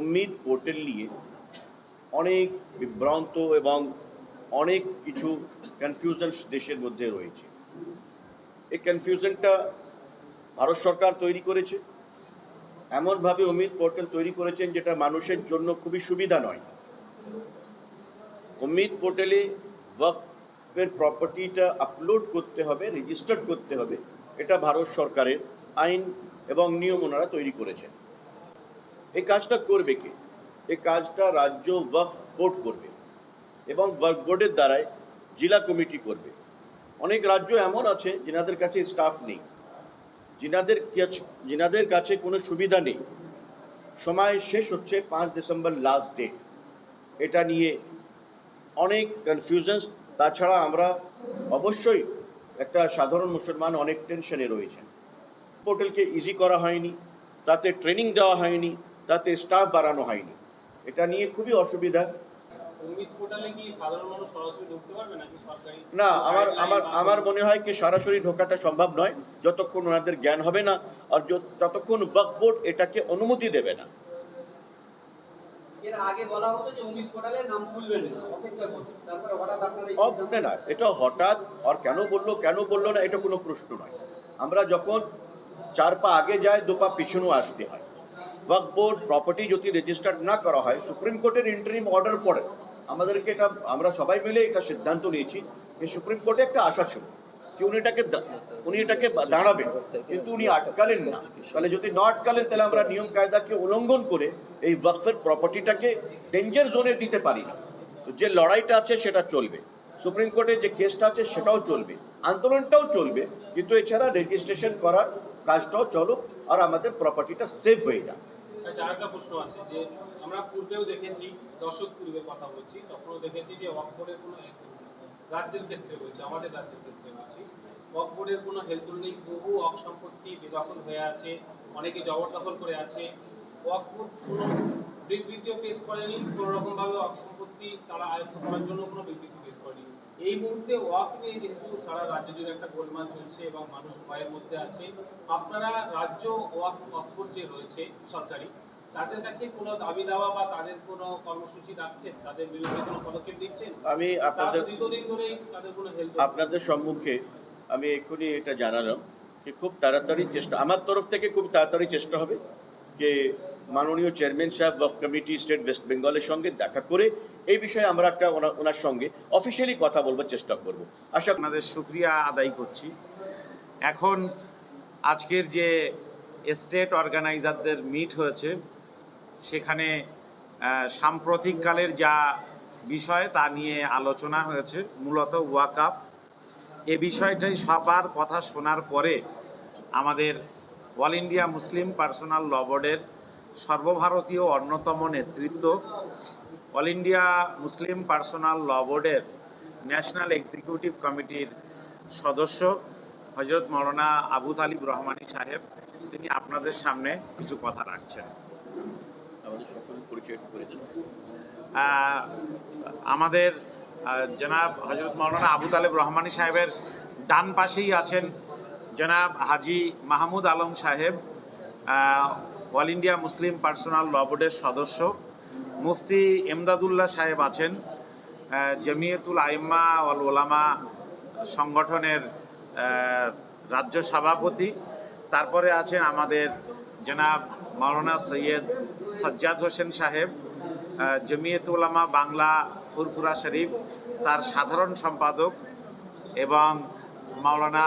উম্মিদ portal নিয়ে অনেক বিভ্রান্ত এবং অনেক কিছু কনফিউশন দেশের মধ্যে রয়েছে। এই কনফিউশনটা ভারত সরকার তৈরি করেছে। এমনভাবে উম্মিদ পোর্টাল তৈরি করেছেন যেটা মানুষের জন্য খুবই সুবিধা নয়। উম্মিদ পোর্টালে ওয়াকফের প্রপার্টিটা আপলোড করতে হবে রেজিস্টার্ড করতে হবে। এটা ভারত সরকারের আইন এবং নিয়ম ওনারা তৈরি করেছেন। এই কাজটা করবে কে? এই কাজটা রাজ্য ওয়াকফ বোর্ড করবে এবং ওয়াকফ বোর্ডের দ্বারাই জেলা কমিটি করবে। অনেক রাজ্য এমন আছে যেনাদের কাছে স্টাফ নেই, যিনাদের যিনাদের কাছে কোনো সুবিধা নেই। সময় শেষ হচ্ছে পাঁচ ডিসেম্বর লাস্ট ডেট। এটা নিয়ে অনেক কনফিউশনস তাছাড়া আমরা অবশ্যই একটা সাধারণ মুসলমান অনেক টেনশনে রয়েছেন। পোর্টালকে ইজি করা হয়নি, তাতে ট্রেনিং দেওয়া হয়নি। তাতে স্টাফ বাড়ানো হয়নি। এটা নিয়ে খুবই অসুবিধা। উম্মিদ পোর্টালে কি সাধারণ মানুষ সরাসরি ঢুকতে পারবে নাকি সরকারি? না আমার আমার আমার মনে হয় কি সরাসরি ঢোকাটা সম্ভব নয়। যতক্ষণ ওনাদের জ্ঞান হবে না আর যত- যতক্ষণ ওয়াকফ বোর্ড এটাকে অনুমতি দেবে না। এর আগে বলা হতো যে অমিত পোর্টালে নাম তুলবেন না অপেক্ষা করুন। তারপরে হঠাৎ আপনারা এই অফ না এটা হঠাৎ আর কেন বলল কেন বলল না এটা কোনো প্রশ্ন নয়। আমরা যখন চার পা আগে যায় দু পা পিছনেও আসতে হয়। ওয়াকফ বোর্ড প্রপার্টি যদি রেজিস্টার্ড না করা হয় সুপ্রিম কোর্টের ইন্টারিম অর্ডার পড়ে আমাদেরকে এটা, আমরা সবাই মিলে এটা সিদ্ধান্ত নিয়েছি যে সুপ্রিম কোর্টে একটা আশা ছিল কি উনি এটাকে উনি এটাকে দাঁড়াবেন। কিন্তু উনি আটকালেন না। তাহলে যদি না আটকালেন, তাহলে আমরা নিয়ম কায়দাকে উল্লঙ্ঘন করে এই ওয়াকফের প্রপার্টিটাকে ডেঞ্জার জোনে দিতে পারি না। তো যে লড়াইটা আছে, সেটা চলবে। সুপ্রিম কোর্টে যে কেসটা আছে, সেটাও চলবে। আন্দোলনটাও চলবে। কিন্তু এছাড়া রেজিস্ট্রেশন করার কাজটাও চলুক আর আমাদের প্রপার্টিটা সেফ হয়ে যাক। আচ্ছা আরেকটা প্রশ্ন আছে যে, আমরা পূর্বেও দেখেছি, দশক পূর্বের কথা বলছি, তখনও দেখেছি যে ওয়াকবোর্ডের কোনো রাজ্যের ক্ষেত্রে বলছি, আমাদের রাজ্যের ক্ষেত্রে বলছি ওয়াকবোর্ডের কোনো হেলদুল নেই বহু অক সম্পত্তি বেদখল হয়ে আছে, অনেকে জবরদখল করে আছে ওয়াকবোর্ড কোনো বিবৃতিও পেশ করেনি, কোনো রকমভাবে অক সম্পত্তি তারা আয়ত্ত করার জন্য কোনো বিবৃতি এই মুহূর্তে ওয়াক নিয়ে যেহেতু সারা রাজ্য জুড়ে একটা গোলমাল চলছে এবং মানুষ ভয়ের মধ্যে আছে। আপনারা রাজ্য ওয়াক ওয়াকবোর্ড যে রয়েছে সরকারি তাদের কাছে কোনো দাবি দাওয়া বা তাদের কোনো কর্মসূচি রাখছেন? তাদের বিরুদ্ধে কোনো পদক্ষেপ নিচ্ছেন? আমি আপনাদের দীর্ঘদিন ধরেই তাদের কোনো হেল্প আপনাদের সম্মুখে আমি এক্ষুনি এটা জানালাম যে খুব তাড়াতাড়ি চেষ্টা আমার তরফ থেকে খুব তাড়াতাড়ি চেষ্টা হবে যে মাননীয় চেয়ারম্যান সাহেব ওয়াফ কমিটি স্টেট ওয়েস্ট বেঙ্গলের সঙ্গে দেখা করে এই বিষয়ে আমরা একটা ওনা- ওনার সঙ্গে অফিসিয়ালি কথা বলবার চেষ্টা করব। আশা আপনাদের শুক্রিয়া আদায় করছি। এখন আজকের যে স্টেট অর্গানাইজারদের মিট হয়েছে, সেখানে সাম্প্রতিককালের যা বিষয় তা নিয়ে আলোচনা হয়েছে, মূলত ওয়াকাফ। এ বিষয়টাই সবার কথা শোনার পরে আমাদের All India Muslim Personal Law বোর্ডের সর্বভারতীয় অন্যতম নেতৃত্ব All India Muslim Personal Law বোর্ডের ন্যাশনাল এক্সিকিউটিভ কমিটির সদস্য হজরত মৌলানা আবু তালিব রহমানী সাহেব তিনি আপনাদের সামনে কিছু কথা রাখছেন। আমাদের জনাব হজরত মৌলানা আবু তালেব রহমানী সাহেবের ডান পাশেই আছেন জনাব Haji Mahmud Alam Saheb. All India Muslim Personal Law বোর্ডের সদস্য মুফতি এমদাদুল্লাহ সাহেব আছেন জমিয়তুল আইম্মা অল ওলামা সংগঠনের রাজ্য সভাপতি। তারপরে আছেন আমাদের জনাব মাওলানা সৈয়দ সজ্জাদ হোসেন সাহেব জমিয়ত উলামা বাংলা ফুরফুরা শরীফ তার সাধারণ সম্পাদক এবং মাওলানা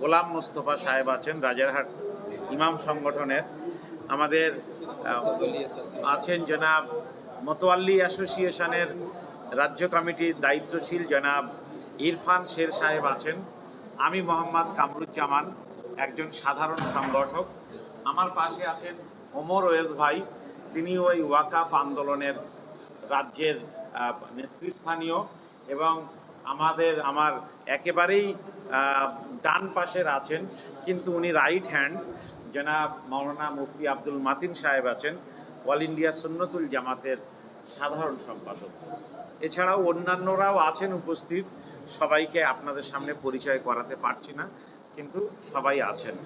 গোলাম মুস্তফা সাহেব আছেন রাজারহাট। ইমাম সংগঠনের আমাদের আছেন জনাব মোতোয়াল্লি অ্যাসোসিয়েশনের রাজ্য কমিটির দায়িত্বশীল জনাব ইরফান শের সাহেব আছেন। আমি মোহাম্মদ কামরুজ্জামান, একজন সাধারণ সংগঠক। আমার পাশে আছেন ওমর ওয়েস ভাই। তিনি ওই ওয়াকাফ আন্দোলনের রাজ্যের নেতৃস্থানীয় এবং আমাদের, আমার একেবারেই ডান পাশের আছেন। কিন্তু উনি রাইট হ্যান্ড জনাব মাওলানা মুফতি আব্দুল মাতিন সাহেব আছেন অল ইন্ডিয়া সুন্নতুল জামাতের সাধারণ সম্পাদক। এছাড়াও অন্যান্যরাও আছেন উপস্থিত, সবাইকে আপনাদের সামনে পরিচয় করাতে পারছি না, কিন্তু সবাই আছেন।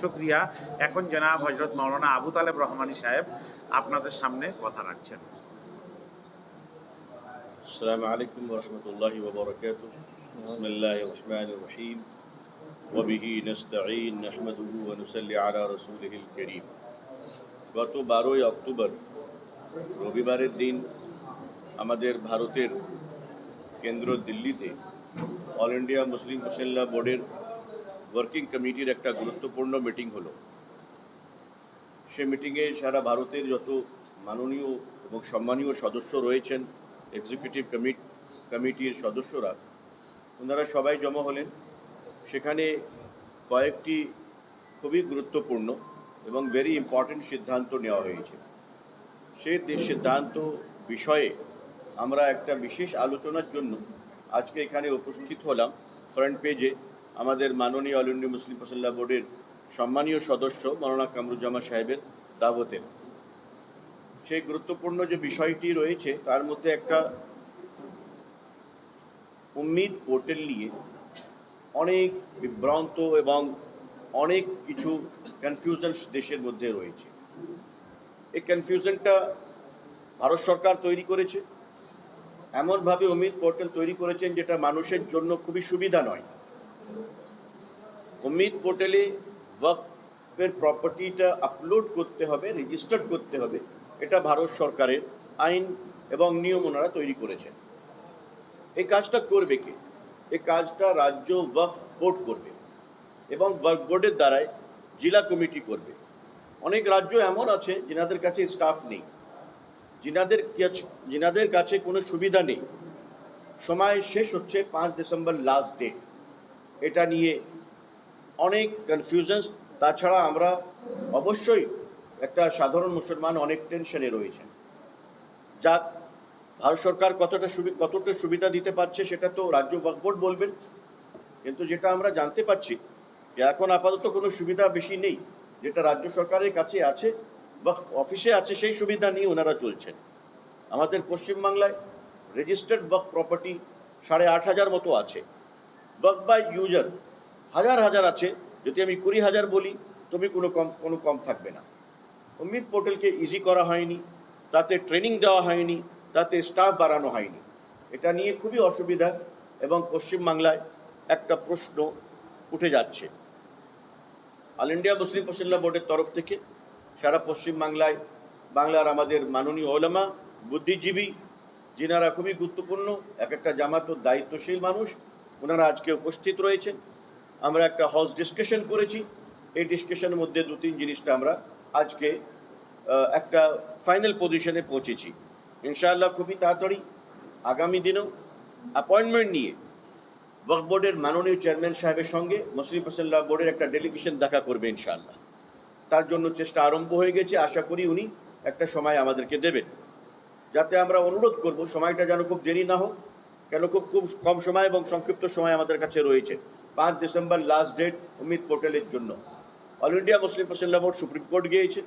শুক্রিয়া। এখন জনাব হজরত মাওলানা আবু তালেব রহমানী সাহেব আপনাদের সামনে কথা রাখছেন। আসসালামু আলাইকুম রহমতুল্লাহ ববরকাত বিসমিল্লাহ রহমান রহিম। وبه نستعين نحمده ونصلي على رسوله الكريم গত বারোই অক্টোবর রবিবারের দিন আমাদের ভারতের কেন্দ্র দিল্লিতে অল ইন্ডিয়া মুসলিম মুসল্লা বোর্ডের ওয়ার্কিং কমিটির একটা গুরুত্বপূর্ণ মিটিং হলো সে মিটিংয়ে সারা ভারতের যত মাননীয় এবং সম্মানীয় সদস্য রয়েছেন এক্সিকিউটিভ কমিট কমিটির সদস্যরা ওনারা সবাই জমা হলেন সেখানে কয়েকটি খুবই গুরুত্বপূর্ণ এবং ভেরি ইম্পর্টেন্ট সিদ্ধান্ত নেওয়া হয়েছে। সেই সিদ্ধান্ত বিষয়ে আমরা একটা বিশেষ আলোচনার জন্য আজকে এখানে উপস্থিত হলাম। ফ্রন্ট পেজে আমাদের মাননীয় অল ইন্ডিয়া মুসলিম ফসল্লা বোর্ডের সম্মানীয় সদস্য মৌলানা কামরুজ্জামা সাহেবের দাবতের সেই গুরুত্বপূর্ণ যে বিষয়টি রয়েছে, তার মধ্যে একটা উম্মিদ পোর্টাল নিয়ে অনেক বিভ্রান্ত এবং অনেক কিছু কনফিউশন দেশের মধ্যে রয়েছে। এই কনফিউশনটা ভারত সরকার তৈরি করেছে। এমনভাবে অমিত পোর্টাল তৈরি করেছেন যেটা মানুষের জন্য খুবই সুবিধা নয়। অমিত পোর্টালে ওয়াকফের প্রপার্টিটা আপলোড করতে হবে রেজিস্টার্ড করতে হবে। এটা ভারত সরকারের আইন এবং নিয়ম ওনারা তৈরি করেছেন। এই কাজটা করবে কে? এই কাজটা রাজ্য ওয়াকফ বোর্ড করবে এবং ওয়াকফ বোর্ডের দ্বারাই জেলা কমিটি করবে। অনেক রাজ্য এমন আছে যেনাদের কাছে স্টাফ নেই, যিনাদের যিনাদের কাছে কোনো সুবিধা নেই। সময় শেষ হচ্ছে পাঁচ ডিসেম্বর লাস্ট ডেট। এটা নিয়ে অনেক কনফিউশনস। তাছাড়া আমরা অবশ্যই একটা সাধারণ মুসলমান অনেক টেনশনে রয়েছেন। যাক ভারত সরকার কতটা কতটা সুবিধা দিতে পারছে সেটা তো রাজ্য বোর্ড বলবেন। কিন্তু যেটা আমরা জানতে পাচ্ছি যে এখন আপাতত কোনো সুবিধা বেশি নেই। যেটা রাজ্য সরকারের কাছে আছে বা অফিসে আছে সেই সুবিধা নিয়ে ওনারা চলছেন। আমাদের পশ্চিমবাংলায় রেজিস্টার্ড ওয়াক প্রপার্টি সাড়ে আট হাজার মতো আছে। ওয়াক বাই ইউজার হাজার হাজার আছে। যদি আমি কুড়ি হাজার বলি তুমি কোনো কম কোনো কম থাকবে না। উম্মিদ পোর্টালকে ইজি করা হয়নি, তাতে ট্রেনিং দেওয়া হয়নি। তাতে স্টাফ বাড়ানো হয়নি। এটা নিয়ে খুবই অসুবিধা এবং পশ্চিমবাংলায় একটা প্রশ্ন উঠে যাচ্ছে। অল ইন্ডিয়া মুসলিম পশিল্লা বোর্ডের তরফ থেকে সারা পশ্চিমবাংলায় বাংলার আমাদের মাননীয় ওলামা, বুদ্ধিজীবী, যিনারা খুবই গুরুত্বপূর্ণ এক একটা জামাতর দায়িত্বশীল মানুষ, ওনারা আজকে উপস্থিত রয়েছেন। আমরা একটা হাউস ডিসকাশন করেছি। এই ডিসকাশনের মধ্যে দু তিন জিনিসটা আমরা আজকে একটা ফাইনাল পজিশনে পৌঁছেছি। ইনশাআল্লাহ খুবই তাড়াতাড়ি আগামী দিনেও অ্যাপয়েন্টমেন্ট নিয়ে ওয়াকফ বোর্ডের মাননীয় চেয়ারম্যান সাহেবের সঙ্গে মুসলিম ফসল্লাহ বোর্ডের একটা ডেলিগেশন দেখা করবে ইনশাআল্লাহ। তার জন্য চেষ্টা আরম্ভ হয়ে গেছে, আশা করি উনি একটা সময় আমাদেরকে দেবেন। যাতে আমরা অনুরোধ করব, সময়টা যেন খুব দেরি না হোক, কেন খুব খুব কম সময় এবং সংক্ষিপ্ত সময় আমাদের কাছে রয়েছে। পাঁচ ডিসেম্বর লাস্ট ডেট অমিত পোর্টালের জন্য। অল ইন্ডিয়া মুসলিম ফসল্লা বোর্ড সুপ্রিম কোর্ট গিয়েছে।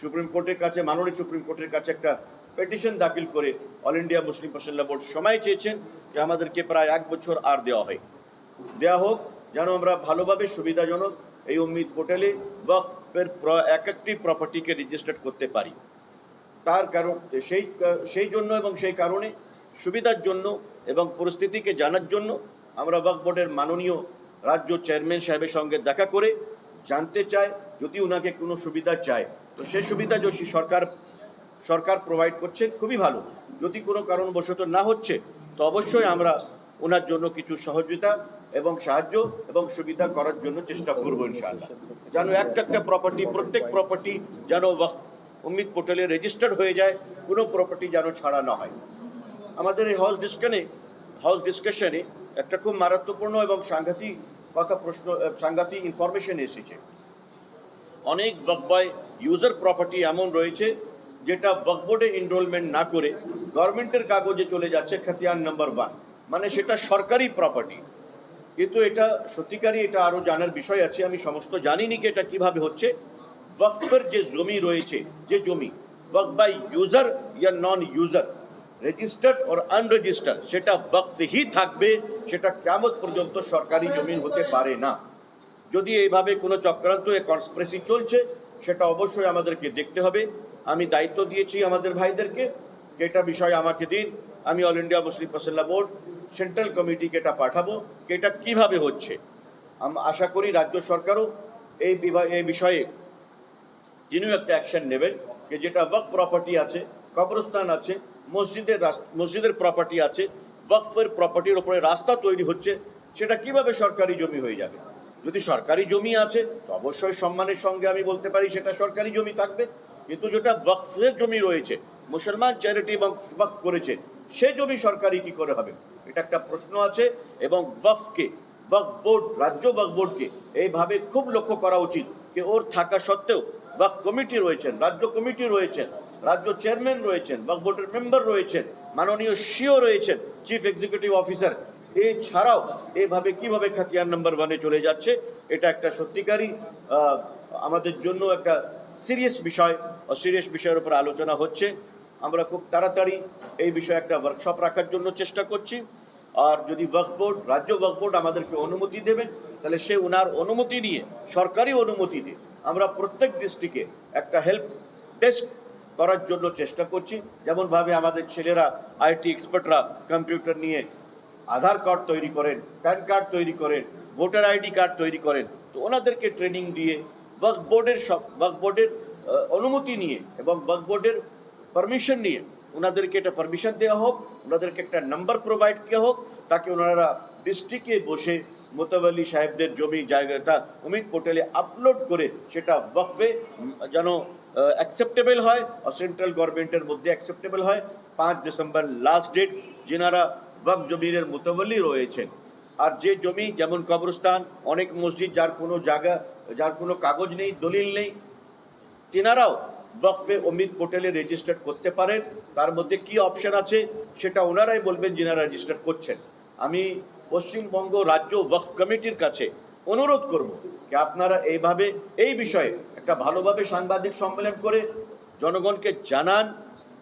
সুপ্রিম কোর্টের কাছে, মাননীয় সুপ্রিম কোর্টের কাছে একটা পিটিশন দাখিল করে অল ইন্ডিয়া মুসলিম ফসল্লা বোর্ড সময় চেয়েছেন যে আমাদেরকে প্রায় এক বছর আর দেওয়া হয়। দেওয়া হোক, যেন আমরা ভালোভাবে সুবিধাজনক এই উম্মিদ পোর্টালে ওয়াকফের এক একটি প্রপার্টিকে রেজিস্টার করতে পারি। তার কারণ, সেই সেই জন্য এবং সেই কারণে সুবিধার জন্য এবং পরিস্থিতিকে জানার জন্য আমরা ওয়াকফ বোর্ডের মাননীয় রাজ্য চেয়ারম্যান সাহেবের সঙ্গে দেখা করে জানতে চাই, যদি ওনাকে কোনো সুবিধা চায়। তো সেই সুবিধা যদি সরকার সরকার প্রোভাইড করছে খুবই ভালো। যদি কোনো কারণবশত না হচ্ছে, তো অবশ্যই আমরা ওনার জন্য কিছু সহযোগিতা এবং সাহায্য এবং সুবিধা করার জন্য চেষ্টা করব ইনশাআল্লাহ। যেন একটা একটা প্রপার্টি প্রত্যেক প্রপার্টি যেন উম্মিদ পোর্টালে রেজিস্টার্ড হয়ে যায়, কোনো প্রপার্টি যেন ছাড়া না হয়। আমাদের এই হাউস ডিসকানে হাউস ডিসকাশনে একটা খুব মারাত্মপূর্ণ এবং সাংঘাতিক কথা প্রশ্ন সাংঘাতিক ইনফরমেশন এসেছে। অনেক ওয়াকবাই ইউজার প্রপার্টি এমন রয়েছে যেটা ওয়াকফ বোর্ডে এনরোলমেন্ট না করে গভর্নমেন্টের কাগজে চলে যাচ্ছে খাতিয়ান নাম্বার ওয়ান মানে সেটা সরকারি প্রপার্টি কিন্তু এটা সত্যিকারই এটা আরও জানার বিষয় আছে, আমি সমস্ত জানিনি কি এটা কীভাবে হচ্ছে। ওয়াকফের যে জমি রয়েছে, যে জমি Waqf by user yeah non user registered or unregistered সেটা ওয়াকফেই থাকবে, সেটা কেমন পর্যন্ত সরকারি জমি হতে পারে না। যদি এইভাবে কোনো চক্রান্ত কনস্পিরেসি চলছে, সেটা অবশ্যই আমাদেরকে দেখতে হবে। আমি দায়িত্ব দিয়েছি আমাদের ভাইদেরকে, যে এটা বিষয় আমাকে দিন। আমি All India Muslim Personal board central কমিটিকে এটা পাঠাবো, যে এটা কীভাবে হচ্ছে। আম- আশা করি রাজ্য সরকারও এই এই বিষয়ে যিনিও একটা অ্যাকশন নেবেন, যে যেটা ওয়াক প্রপার্টি আছে, কবরস্থান আছে, মসজিদের মসজিদের প্রপার্টি আছে, ওয়াকফের প্রপার্টির ওপরে রাস্তা তৈরি হচ্ছে, সেটা কীভাবে সরকারি জমি হয়ে যাবে? যদি সরকারি জমি আছে অবশ্যই সম্মানের সঙ্গে আমি বলতে পারি সেটা সরকারি জমি থাকবে। কিন্তু যেটা ওয়াকফের জমি রয়েছে, মুসলমান চ্যারিটি এবং ওয়াকফ করেছে, সে জমি সরকারি কি করে হবে? এটা একটা প্রশ্ন আছে এবং ওয়াকফকে, ওয়াকফ বোর্ড, রাজ্য ওয়াকফ বোর্ডকে এইভাবে খুব লক্ষ্য করা উচিত যে ওর থাকা সত্ত্বেও ওয়াকফ কমিটি রয়েছেন, রাজ্য কমিটি রয়েছেন, রাজ্য চেয়ারম্যান রয়েছেন, ওয়াকফ বোর্ডের মেম্বার রয়েছেন, মাননীয় সিও রয়েছেন, চিফ এক্সিকিউটিভ অফিসার। এছাড়াও এভাবে কীভাবে খাতিয়ান নাম্বার ওয়ানে চলে যাচ্ছে, এটা একটা সত্যিকারই আমাদের জন্য একটা সিরিয়াস বিষয়, ও সিরিয়াস বিষয়ের উপর আলোচনা হচ্ছে। আমরা খুব তাড়াতাড়ি এই বিষয়ে একটা ওয়ার্কশপ রাখার জন্য চেষ্টা করছি। আর যদি ওয়াকফ বোর্ড রাজ্য ওয়াকফ বোর্ড আমাদেরকে অনুমতি দেবেন তাহলে সে ওনার অনুমতি নিয়ে, সরকারি অনুমতি দিয়ে আমরা প্রত্যেক ডিস্ট্রিক্টে একটা হেল্প ডেস্ক করার জন্য চেষ্টা করছি। যেমনভাবে আমাদের ছেলেরা আইটি এক্সপার্টরা কম্পিউটার নিয়ে আধার কার্ড তৈরি করেন প্যান কার্ড তৈরি করেন ভোটার আইডি কার্ড তৈরি করেন, তো ওনাদেরকে ট্রেনিং দিয়ে ওয়াকফ বোর্ডের সব ওয়াকফ বোর্ডের অনুমতি নিয়ে এবং ওয়াকফ বোর্ডের পারমিশন নিয়ে ওনাদেরকে এটা পারমিশন দেওয়া হোক, ওনাদেরকে একটা নাম্বার প্রোভাইড করা হোক, তাকে ওনারা ডিস্ট্রিক্টে বসে মোতাবালি সাহেবদের জমি জায়গাটা অমিত পোর্টালে আপলোড করে সেটা ওয়াকফে যেন অ্যাকসেপ্টেবল হয়, আর সেন্ট্রাল গভর্নমেন্টের মধ্যে অ্যাকসেপ্টেবল হয়। পাঁচ ডিসেম্বর লাস্ট ডেট যেনারা ওয়াকফ জমিনের মোতাবলি রয়েছেন। আর যে জমি, যেমন কবরস্থান, অনেক মসজিদ যার কোনো জায়গা, যার কোনো কাগজ নেই, দলিল নেই, তেনারাও ওয়াকফে অমিত পোর্টালে রেজিস্টার করতে পারেন। তার মধ্যে কি অপশন আছে, সেটা ওনারাই বলবেন যিনারা রেজিস্টার করছেন। আমি পশ্চিমবঙ্গ রাজ্য ওয়াকফ কমিটির কাছে অনুরোধ করব যে আপনারা এইভাবে, এই বিষয়ে একটা ভালোভাবে সাংবাদিক সম্মেলন করে জনগণকে জানান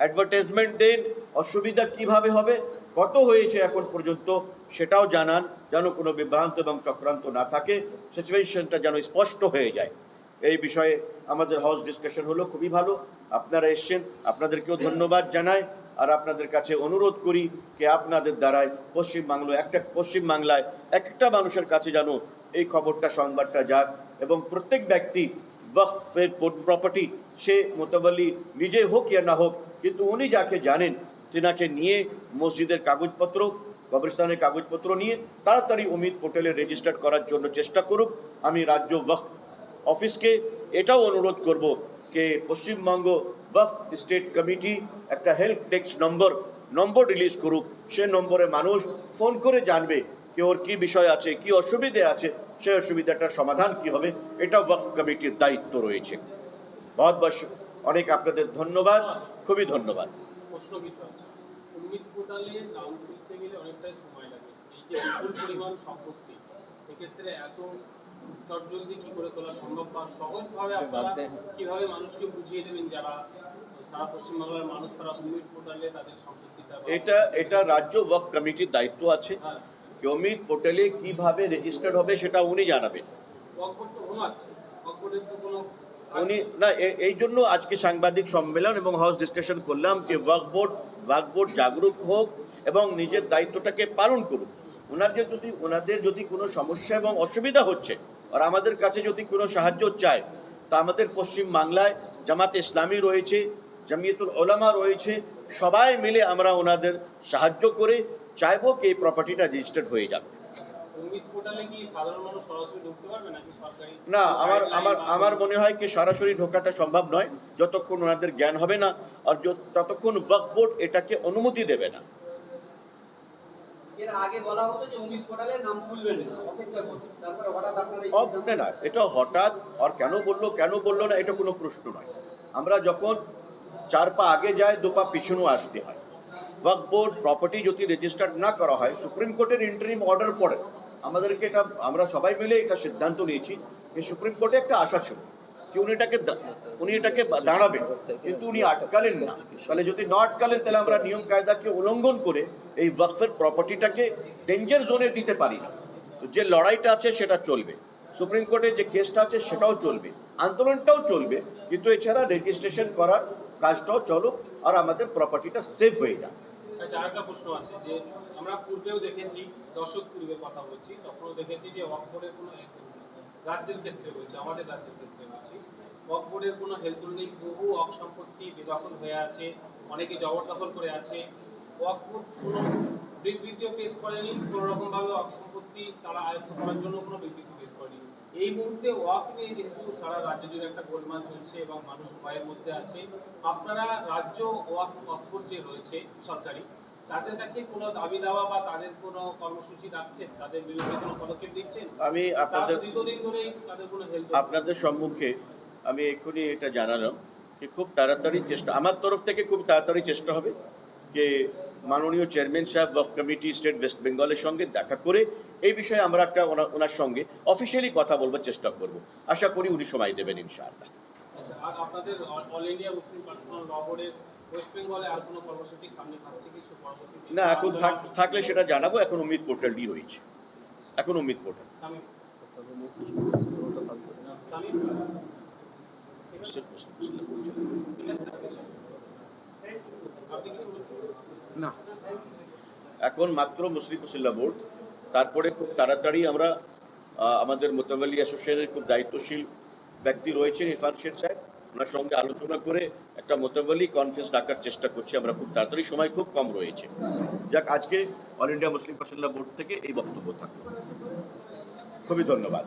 অ্যাডভার্টাইজমেন্ট দেন, অসুবিধা কীভাবে হবে, কত হয়েছে এখন পর্যন্ত সেটাও জানান। যেন কোনো বিভ্রান্ত এবং চক্রান্ত না থাকে, সিচুয়েশনটা যেন স্পষ্ট হয়ে যায়। এই বিষয়ে আমাদের হাউস ডিসকাশন হলো, খুবই ভালো। আপনারা এসছেন, আপনাদেরকেও ধন্যবাদ জানাই। আর আপনাদের কাছে অনুরোধ করি যে আপনাদের দ্বারাই পশ্চিমবাংলা একটা পশ্চিমবাংলায় একটা মানুষের কাছে যেন এই খবরটা, সংবাদটা যাক এবং প্রত্যেক ব্যক্তি ওয়াকফের প্রপার্টি সে মোতাবলি নিজে হোক, ইয়া না হোক, কিন্তু উনি যাকে জানেন, তেনাকে নিয়ে মসজিদের কাগজপত্র কবরস্থানের কাগজপত্র নিয়ে তাড়াতাড়ি অমিত পোর্টালে রেজিস্টার করার জন্য চেষ্টা করুক। আমি রাজ্য ওয়াকফ অফিসকে এটাও অনুরোধ করব যে পশ্চিমবঙ্গ ওয়াকফ স্টেট কমিটি একটা help desk number number release করুক। সে নম্বরে মানুষ ফোন করে জানবে যে ওর কী বিষয় আছে, কি অসুবিধে আছে সেই অসুবিধাটার সমাধান কি হবে, এটা ওয়াকফ কমিটির দায়িত্ব রয়েছে। ভারতবর্ষ অনেক আপনাদের ধন্যবাদ, খুবই ধন্যবাদ। প্রশ্ন কিছু আছে? উন্মিত পোর্টালে নাম তুলতে গেলে অনেকটাই সময় লাগে। এই যে বিপুল পরিমাণ সম্পত্তি এক্ষেত্রে এত চটজলদি কি করে তোলা সম্ভব বা সহজভাবে আপনারা কীভাবে মানুষকে বুঝিয়ে দেবেন যারা সারা পশ্চিমবাংলার মানুষ তারা উন্মিত পোর্টালে তাদের সম্পত্তিটা বা- এটা এটা রাজ্য ওয়াকফ কমিটির দায়িত্ব আছে। হ্যাঁ। অমিত পোর্টালে কীভাবে রেজিস্টার্ড হবে সেটা উনি জানাবেন। ওয়াকবোর্ড তো ঘুমাচ্ছে ওয়াকবোর্ডের তো কোনো উনি, না এই জন্য আজকে সাংবাদিক সম্মেলন এবং হাউস ডিসকাশন করলাম যে ওয়াকফ বোর্ড ওয়াকফ বোর্ড জাগরুক হোক এবং নিজের দায়িত্বটাকে পালন করুক। ওনার যে যদি ওনাদের যদি কোনো সমস্যা এবং অসুবিধা হচ্ছে, আর আমাদের কাছে যদি কোনো সাহায্য চায়, তা আমাদের পশ্চিম বাংলায় জামাত ইসলামী রয়েছে, জামিয়াতুল ওলামা রয়েছে, সবাই মিলে আমরা ওনাদের সাহায্য করে চাইব কি এই প্রপার্টিটা রেজিস্টার্ড হয়ে যাবে উন্মিত পোর্টালে কি সাধারণ মানুষ সরাসরি ঢুকতে পারবে নাকি সরকারি না আমার আমার আমার মনে হয় কি সরাসরি ঢোকাটা সম্ভব নয়। যতক্ষণ ওনাদের জ্ঞান হবে না আর ততক্ষণ ওয়াকফ বোর্ড এটাকে অনুমতি দেবে না। এর আগে বলা হতো যে অমিত পোর্টালে নাম তুলবেন না অপেক্ষা করুন। তারপরে হঠাৎ আপনারা এই অফ সিদ্ধান্ত- না এটা হঠাৎ আর কেন বলল কেন বলল না এটা কোনো প্রশ্ন নয়। আমরা যখন চার পা আগে যায় দু পা পিছনেও আসতে হয়। ওয়াকফ বোর্ড প্রপার্টি যদি রেজিস্টার্ড না করা হয় সুপ্রিম কোর্টের ইন্টারিম অর্ডার পড়ে। আমাদেরকে এটা, আমরা সবাই মিলে এটা সিদ্ধান্ত নিয়েছি যে সুপ্রিম কোর্টে একটা আশা ছিল যে উনি এটাকে উনি এটাকে দাঁড়াবেন। কিন্তু উনি আটকালেন না। তাহলে যদি না আটকালেন, তাহলে আমরা নিয়ম কায়দাকে উল্লঙ্ঘন করে এই ওয়াকফের প্রপার্টিটাকে ডেঞ্জার জোনে দিতে পারি না। যে লড়াইটা আছে, সেটা চলবে। সুপ্রিম কোর্টে যে কেসটা আছে, সেটাও চলবে। আন্দোলনটাও চলবে। কিন্তু এছাড়া রেজিস্ট্রেশন করার কাজটাও চলুক আর আমাদের প্রপার্টিটা সেফ হয়ে যাক। আচ্ছা আরেকটা প্রশ্ন আছে যে আমরা পূর্বেও দেখেছি দশক পূর্বের কথা বলছি, তখনও দেখেছি যে ওয়াকবোর্ডের কোনো রাজ্যের ক্ষেত্রে বলছি, আমাদের রাজ্যের ক্ষেত্রে বলছি ওয়াকবোর্ডের কোনো হেলদুল নেই। বহু অক সম্পত্তি হয়ে আছে, অনেকে জবরদখল করে আছে। ওয়াকবোর্ড কোনো বিবৃতিও পেশ করেনি, কোনো রকমভাবে অক সম্পত্তি তারা আয়ত্ত করার জন্য কোনো বিবৃতি পেশ করেনি। এই মুহূর্তে ওয়াক নিয়ে যেহেতু সারা রাজ্য জুড়ে একটা গোলমাল চলছে এবং মানুষ ভয়ের মধ্যে আছে, আপনারা রাজ্য ওয়াক ওয়াকবোর্ড যে রয়েছে, সরকারি তাদের কাছে কোনো দাবি দাওয়া বা তাদের কোনো কর্মসূচি রাখছেন? তাদের বিরুদ্ধে কোনো পদক্ষেপ নিচ্ছেন? আমি আপনাদের দীর্ঘদিন ধরেই তাদের কোনো হেল্প আপনাদের সম্মুখে আমি এক্ষুনি এটা জানালাম যে খুব তাড়াতাড়ি চেষ্টা আমার তরফ থেকে খুব তাড়াতাড়ি চেষ্টা হবে যে মাননীয় চেয়ারম্যান সাহেব ওয়াফ কমিটি স্টেট ওয়েস্ট বেঙ্গলের সঙ্গে দেখা করে এই বিষয়ে আমরা একটা ওনার সঙ্গে অফিসিয়ালি কথা বলবার চেষ্টা করব। আশা করি উনি সময় দেবেন ইনশাআল্লাহ। আচ্ছা আপনাদের All India Muslim Personal Law বোর্ডের না এখন থাক- থাকলে সেটা জানাব। এখন উমিদ পোর্টালটি রয়েছে। এখন উমিদ পোর্টাল। না। এখন মাত্র মুসলিম মুসিল্লা বোর্ড। তারপরে খুব তাড়াতাড়ি আমরা আমাদের মোতাবালি অ্যাসোসিয়েশনের খুব দায়িত্বশীল ব্যক্তি রয়েছেন ইরফান শেখ সাহেব। ওনার সঙ্গে আলোচনা করে একটা মোতাবলি কনফারেন্স ডাকার চেষ্টা করছি। আমরা খুব তাড়াতাড়ি, সময় খুব কম রয়েছে। যাক, আজকে All India Muslim Personal board থেকে এই বক্তব্য থাকবে খুবই ধন্যবাদ।